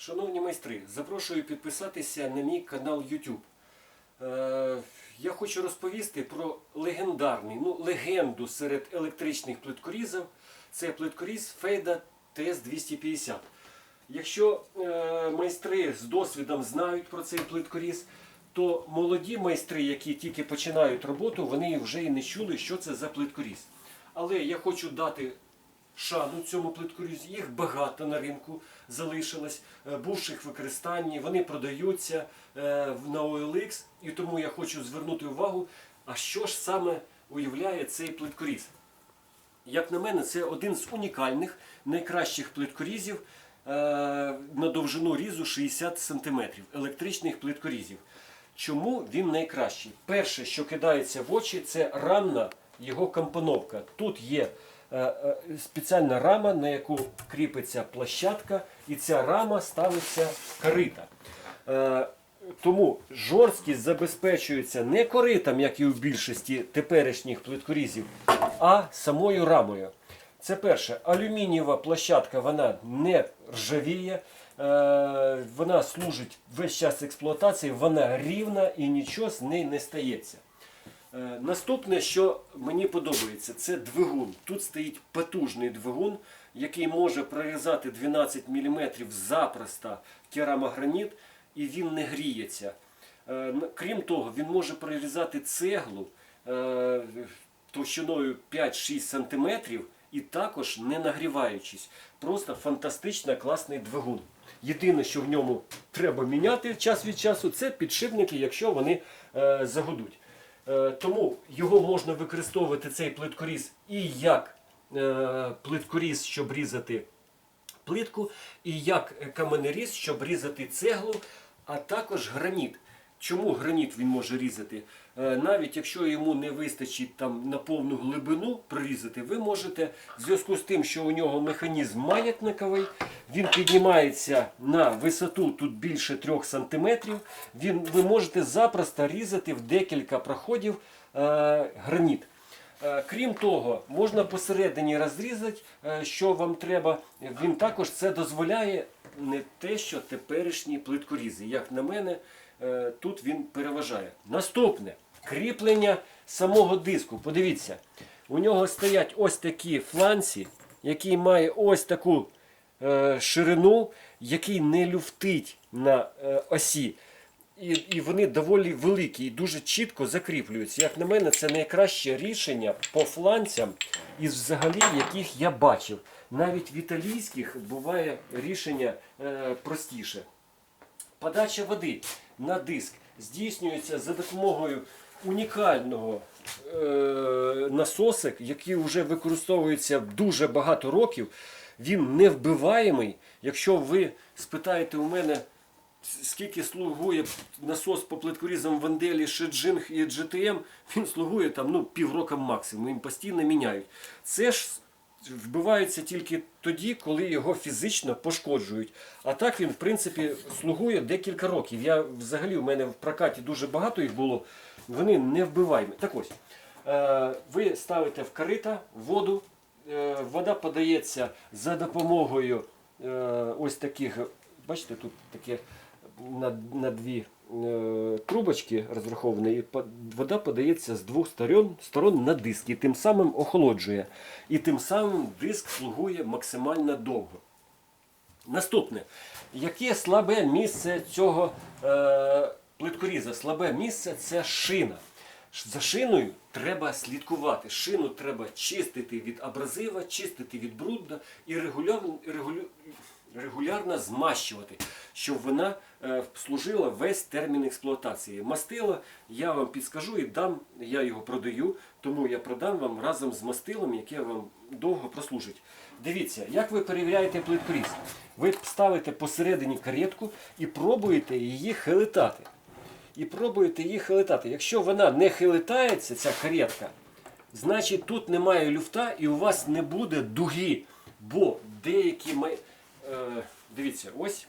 Шановні майстри, запрошую підписатися на мій канал YouTube. Е, я хочу розповісти про легендарний, ну, легенду серед електричних плиткорізів. Це плиткоріз Фейда TS250. Якщо е, майстри з досвідом знають про цей плиткоріз, то молоді майстри, які тільки починають роботу, вони вже і не чули, що це за плиткоріз. Але я хочу дати шану цьому плиткорізі. Їх багато на ринку залишилось, е, бувших в використанні. Вони продаються е, на OLX, і тому я хочу звернути увагу, а що ж саме уявляє цей плиткоріз. Як на мене, це один з унікальних, найкращих плиткорізів е, на довжину різу 60 см електричних плиткорізів. Чому він найкращий? Перше, що кидається в очі, це рамна його компоновка. Тут є спеціальна рама, на яку кріпиться площадка, і ця рама ставиться корита. Е, тому жорсткість забезпечується не коритом, як і у більшості теперішніх плиткорізів, а самою рамою. Це перше, алюмінієва площадка вона не ржавіє, е, вона служить весь час експлуатації, вона рівна і нічого з неї не стається. Е, Наступне, що мені подобається, це двигун. Тут стоїть потужний двигун, який може прорізати 12 мм запросто керамограніт, і він не гріється. Е, Крім того, він може прорізати цеглу е, товщиною 5-6 см і також не нагріваючись. Просто фантастично класний двигун. Єдине, що в ньому треба міняти час від часу, це підшипники, якщо вони загудуть. Е, Тому його можна використовувати цей плиткоріз і як е, плиткоріз, щоб різати плитку, і як каменеріз, щоб різати цеглу, а також граніт. Чому граніт він може різати? Е, Навіть якщо йому не вистачить там на повну глибину прорізати, ви можете, в зв'язку з тим, що у нього механізм маятниковий, він піднімається на висоту тут більше 3 см, він, ви можете запросто різати в декілька проходів е, граніт. Е, Крім того, можна посередині розрізати, е, що вам треба. Він також це дозволяє не те, що теперішні плиткорізи. Як на мене, тут він переважає. Наступне кріплення самого диску. Подивіться, у нього стоять ось такі фланці, який має ось таку е, ширину, який не люфтить на е, осі. І, і вони доволі великі і дуже чітко закріплюються. Як на мене, це найкраще рішення по фланцям із взагалі, яких я бачив. Навіть в італійських буває рішення е, простіше. Подача води на диск здійснюється за допомогою унікального е, насосик, який вже використовується дуже багато років. Він невбиваємий. Якщо ви спитаєте у мене, скільки слугує насос по плиткорізам Венделі, Шеджинг і GTM, він слугує там ну, півроку максимум, їм постійно міняють. Це ж вбивається тільки тоді, коли його фізично пошкоджують. А так він, в принципі, слугує декілька років. Я взагалі у мене в прокаті дуже багато їх було. Вони не вбиваємо. Так ось, е, ви ставите в корита воду. Е, вода подається за допомогою е, ось таких, бачите, тут таке на, на дві трубочки розраховані, і вода подається з двох сторон, сторон на диск, і тим самим охолоджує. І тим самим диск слугує максимально довго. Наступне. Яке слабе місце цього е, плиткоріза? Слабе місце це шина. За шиною треба слідкувати. Шину треба чистити від абразива, чистити від брудда і регулярно, регулярно змащувати, щоб вона е, служила весь термін експлуатації. Мастило я вам підскажу і дам, я його продаю, тому я продам вам разом з мастилом, яке вам довго прослужить. Дивіться, як ви перевіряєте плиткоріз. Ви ставите посередині каретку і пробуєте її хилитати. І пробуєте її хилитати. Якщо вона не хилитається, ця каретка, значить тут немає люфта і у вас не буде дуги. Бо деякі май... е, дивіться, ось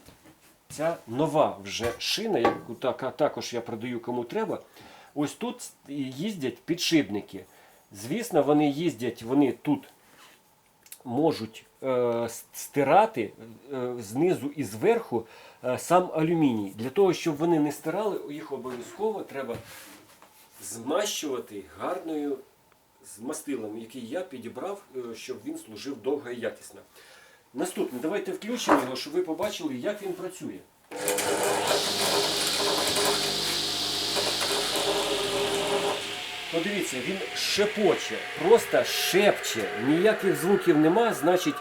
ця нова вже шина, яку так- також я продаю кому треба. Ось тут їздять підшипники. Звісно, вони їздять, вони тут можуть е, стирати е, знизу і зверху е, сам алюміній. Для того, щоб вони не стирали, їх обов'язково треба змащувати гарною мастилом, який я підібрав, е, щоб він служив довго і якісно. Наступне, давайте включимо його, щоб ви побачили, як він працює. Подивіться, він шепоче, просто шепче, ніяких звуків нема, значить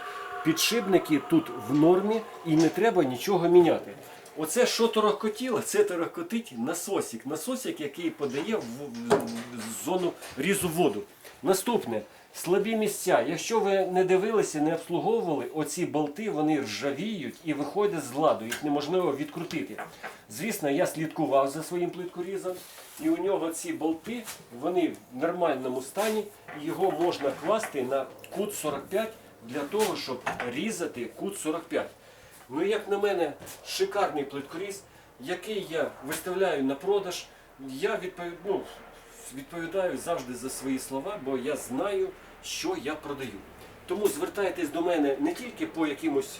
підшипники тут в нормі і не треба нічого міняти. Оце що торохкотіло, це торохкотить насосик. Насосик, який подає в, зону різу воду. Наступне, слабі місця. Якщо ви не дивилися, не обслуговували, оці болти вони ржавіють і виходять з ладу, їх неможливо відкрутити. Звісно, я слідкував за своїм плиткорізом, і у нього ці болти, вони в нормальному стані, його можна класти на кут 45 для того, щоб різати кут 45. Ну, як на мене, шикарний плиткоріз, який я виставляю на продаж. Я відповідаю, ну, відповідаю завжди за свої слова, бо я знаю, що я продаю. Тому звертайтесь до мене не тільки по якимось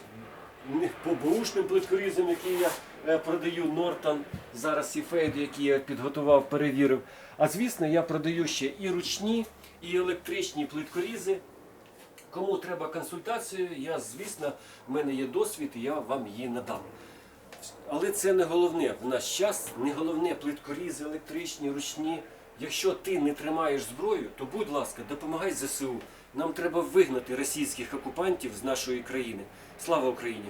не- по бушним плиткорізам, які я е, продаю Нортон, зараз і фейди, які я підготував, перевірив. А звісно, я продаю ще і ручні, і електричні плиткорізи. Кому треба консультацію, я, звісно, в мене є досвід, і я вам її надам. Але це не головне. В наш час не головне плиткорізи, електричні, ручні. Якщо ти не тримаєш зброю, то будь ласка, допомагай ЗСУ. Нам треба вигнати російських окупантів з нашої країни. Слава Україні!